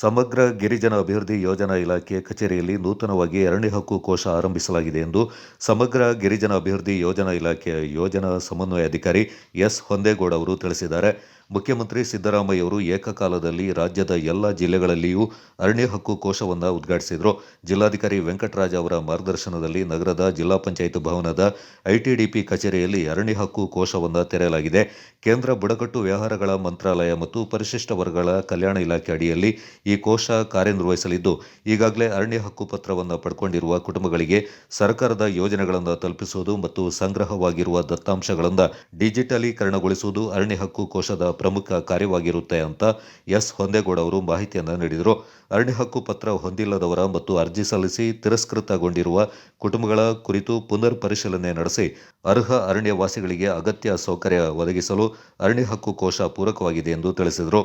ಸಮಗ್ರ ಗಿರಿಜನ ಅಭಿವೃದ್ಧಿ ಯೋಜನಾ ಇಲಾಖೆ ಕಚೇರಿಯಲ್ಲಿ ನೂತನವಾಗಿ ಅರಣ್ಯ ಹಕ್ಕು ಕೋಶ ಆರಂಭಿಸಲಾಗಿದೆ ಎಂದು ಸಮಗ್ರ ಗಿರಿಜನ ಅಭಿವೃದ್ಧಿ ಯೋಜನಾ ಇಲಾಖೆಯ ಯೋಜನಾ ಸಮನ್ವಯ ಅಧಿಕಾರಿ ಎಸ್ ಹೊಂದೇಗೌಡ ಅವರು ತಿಳಿಸಿದ್ದಾರೆ. ಮುಖ್ಯಮಂತ್ರಿ ಸಿದ್ದರಾಮಯ್ಯ ಅವರು ಏಕಕಾಲದಲ್ಲಿ ರಾಜ್ಯದ ಎಲ್ಲ ಜಿಲ್ಲೆಗಳಲ್ಲಿಯೂ ಅರಣ್ಯ ಹಕ್ಕು ಕೋಶವನ್ನು ಉದ್ಘಾಟಿಸಿದರು. ಜಿಲ್ಲಾಧಿಕಾರಿ ವೆಂಕಟರಾಜ ಅವರ ಮಾರ್ಗದರ್ಶನದಲ್ಲಿ ನಗರದ ಜಿಲ್ಲಾ ಪಂಚಾಯತ್ ಭವನದ ಐಟಿಡಿಪಿ ಕಚೇರಿಯಲ್ಲಿ ಅರಣ್ಯ ಹಕ್ಕು ಕೋಶವನ್ನು ತೆರೆಯಲಾಗಿದೆ. ಕೇಂದ್ರ ಬುಡಕಟ್ಟು ವ್ಯವಹಾರಗಳ ಮಂತ್ರಾಲಯ ಮತ್ತು ಪರಿಶಿಷ್ಟ ವರ್ಗಗಳ ಕಲ್ಯಾಣ ಇಲಾಖೆ ಅಡಿಯಲ್ಲಿ ಈ ಕೋಶ ಕಾರ್ಯನಿರ್ವಹಿಸಲಿದ್ದು, ಈಗಾಗಲೇ ಅರಣ್ಯ ಹಕ್ಕು ಪತ್ರವನ್ನು ಪಡ್ಕೊಂಡಿರುವ ಕುಟುಂಬಗಳಿಗೆ ಸರ್ಕಾರದ ಯೋಜನೆಗಳನ್ನು ತಲುಪಿಸುವುದು ಮತ್ತು ಸಂಗ್ರಹವಾಗಿರುವ ದತ್ತಾಂಶಗಳನ್ನು ಡಿಜಿಟಲೀಕರಣಗೊಳಿಸುವುದು ಅರಣ್ಯ ಹಕ್ಕು ಕೋಶದ ಪ್ರಮುಖ ಕಾರ್ಯವಾಗಿರುತ್ತೆ ಅಂತ ಎಸ್ ಹೊಂದೇಗೌಡ ಅವರು ಮಾಹಿತಿಯನ್ನು ನೀಡಿದರು. ಅರಣ್ಯ ಹಕ್ಕು ಪತ್ರ ಹೊಂದಿಲ್ಲದವರ ಮತ್ತು ಅರ್ಜಿ ಸಲ್ಲಿಸಿ ತಿರಸ್ಕೃತಗೊಂಡಿರುವ ಕುಟುಂಬಗಳ ಕುರಿತು ಪುನರ್ ಪರಿಶೀಲನೆ ನಡೆಸಿ ಅರ್ಹ ಅರಣ್ಯವಾಸಿಗಳಿಗೆ ಅಗತ್ಯ ಸೌಕರ್ಯ ಒದಗಿಸಲು ಅರಣ್ಯ ಹಕ್ಕು ಕೋಶ ಪೂರಕವಾಗಿದೆ ಎಂದು ತಿಳಿಸಿದರು.